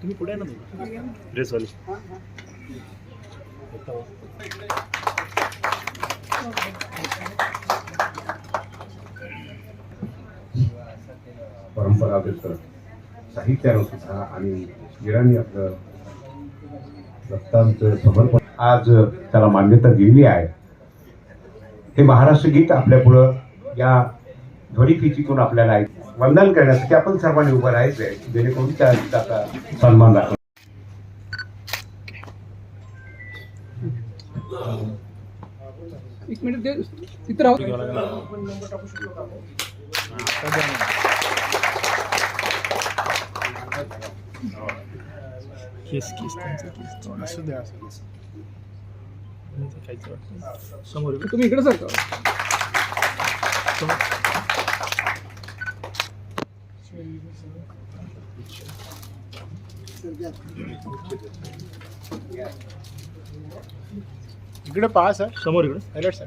तुम्ही पुढे आहे ना ड्रेसवाली. परंपरा साहित्यानं सुद्धा आणि वीरांनी आपलं दत्तांचं समर्पण. आज त्याला मान्यता दिलेली आहे. हे महाराष्ट्र गीत आपल्या पुढं या ध्वनिफितीतून आपल्याला वंदन करण्यासाठी आपण सर्वांनी उभं राहायचंय. जेणेकरून त्या गीताचा सन्मान दाखव एक मिनिट तिथं राहू. केस केस त्यांचा केस असू द्या असू द्या काहीच वाटत समोर. तुम्ही इकडे इकडे पहा सर. समोर इकडे. अलर्ट सर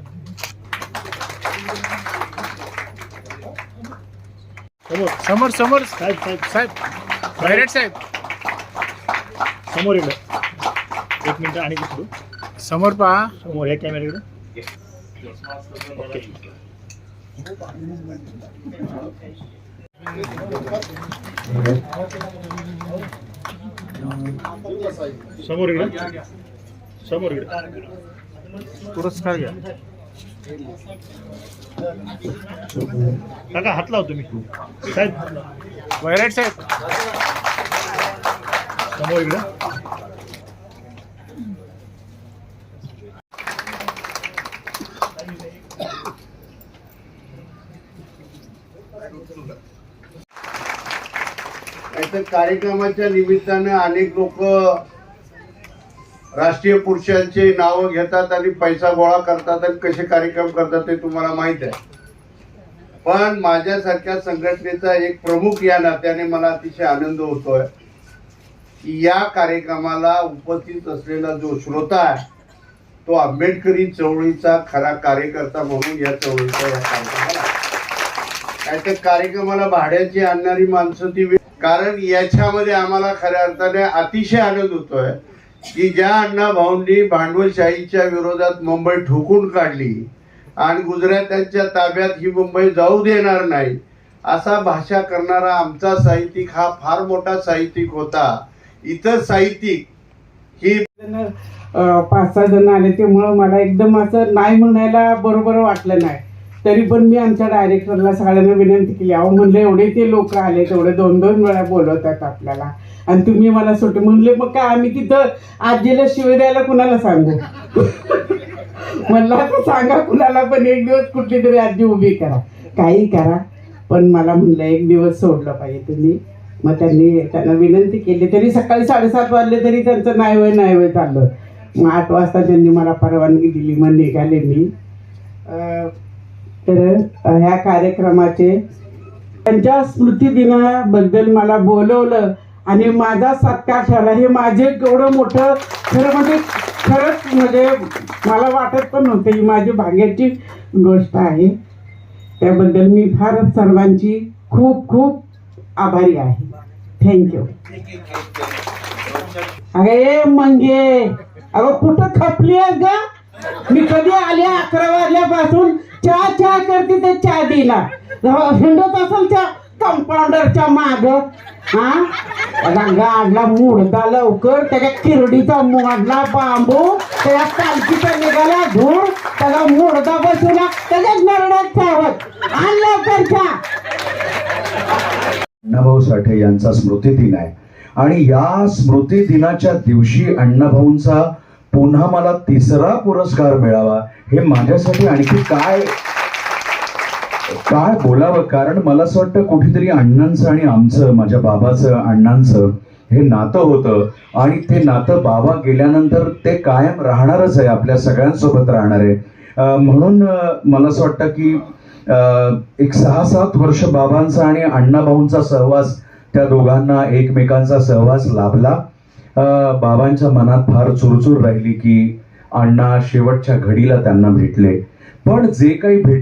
समोर समोर समोर. साहेब साहेब साहेब. डायरेक्ट साहेब. समोर इकडे. एक मिनिट आणि पुढे समोर पहा. समोर या कॅमेऱ्याकडे ओके. समोर इकडे. समोर इकडे. पुरस्कार घ्या. काका हात लाव तुम्ही. साहेब वैराट साहेब. समोर इकडं. कार्यक्रमाच्या निमित्तानं अनेक लोक राष्ट्रीय पुरुषांचे नावं घेतात आणि पैसा गोळा करतात आणि कसे कार्यक्रम करतात ते तुम्हाला माहीत आहे. पण माझ्यासारख्या संघटनेचा एक प्रमुख या नात्याने मला अतिशय आनंद होतोय की या कार्यक्रमाला उपस्थित असलेला जो श्रोता आहे तो आंबेडकरी चळवळीचा खरा कार्यकर्ता म्हणून या चळवळीचा या कार्यक्रमाला काय तर कार्यक्रमाला भाड्याची आणणारी माणसं ती कारण याच्यामध्ये आम्हाला खऱ्या अर्थाने अतिशय आनंद होतोय. की ज्या अण्णा भाऊंनी भांडवलशाहीच्या विरोधात मुंबई ठोकून काढली आणि गुजरात्यांच्या ताब्यात ही मुंबई जाऊ देणार नाही असा भाषा करणारा आमचा साहित्यिक हा फार मोठा साहित्यिक होता. इतर साहित्यिक ही पाच सहा जण आले त्यामुळं मला एकदम असं नाही म्हणायला बरोबर वाटलं नाही. तरी पण मी आमच्या डायरेक्टरला सगळ्यांना विनंती केली अहो म्हणलं एवढे ते लोक आले तेवढे दोन दोन वेळा बोलवतात आपल्याला. आणि तुम्ही मला सुट म्हणले मग काय आम्ही तिथं आजीला शिवे द्यायला कुणाला सांगू? म्हणला तर सांगा कुणाला पण एक दिवस कुठली तरी आजी उभी करा. काही करा पण मला म्हणलं एक दिवस सोडलं पाहिजे तुम्ही. मग त्यांनी त्यांना विनंती केली तरी सकाळी साडेसात वाजले तरी त्यांचं नाही वय नाही वय चाललं. मग आठ वाजता त्यांनी मला परवानगी दिली मग निघाले मी. तर ह्या कार्यक्रमाचे त्यांच्या स्मृतिदिनाबद्दल मला बोलवलं. आणि माझा सत्कार ठेवला हे माझे एवढं मोठं खरं म्हणजे खरंच म्हणजे मला वाटत पण नव्हतं ही माझी भाग्याची गोष्ट आहे. त्याबद्दल मी फारच सर्वांची खूप खूप आभारी आहे. थँक्यू अरे म्हणजे मंगे. अगं कुठं खपली आहेस ग? मी कधी आले अकरा वाजल्यापासून? चहा चहा करते ते चहा दिला हिंडत असेल चहा कंपाऊंडरच्या माग हा? रंगा आणला मुडदा लवकर त्याच्या किरडीचा मोडला बांबू त्याच्या कालकीचा निघाला धूळ त्याला मुडदा बसवला त्याच्या नरड्यात चावत. आण लवकर अण्णाभाऊ साठे यांचा स्मृतिदिन आहे. आणि या स्मृती दिनाच्या दिवशी अण्णाभाऊंचा पुन्हा मला तिसरा पुरस्कार मिळावा हे माझ्यासाठी आणखी काय काय बोलावं? कारण मला असं वाटतं कुठेतरी अण्णांचं आणि आमचं माझ्या बाबाचं अण्णांचं हे नातं होतं. आणि ते नातं बाबा गेल्यानंतर ते कायम राहणारच आहे आपल्या सगळ्यांसोबत राहणार आहे. म्हणून मला असं वाटतं की अं, एक सहा सात वर्ष बाबांचा आणि अण्णाभाऊंचा सहवास त्या दोघांना एकमेकांचा सहवास लाभला. बाबांच्या मनात फार चुरचूर राहिली की अण्णा शेवटच्या घडीला त्यांना भेटले. पण जे काही भेट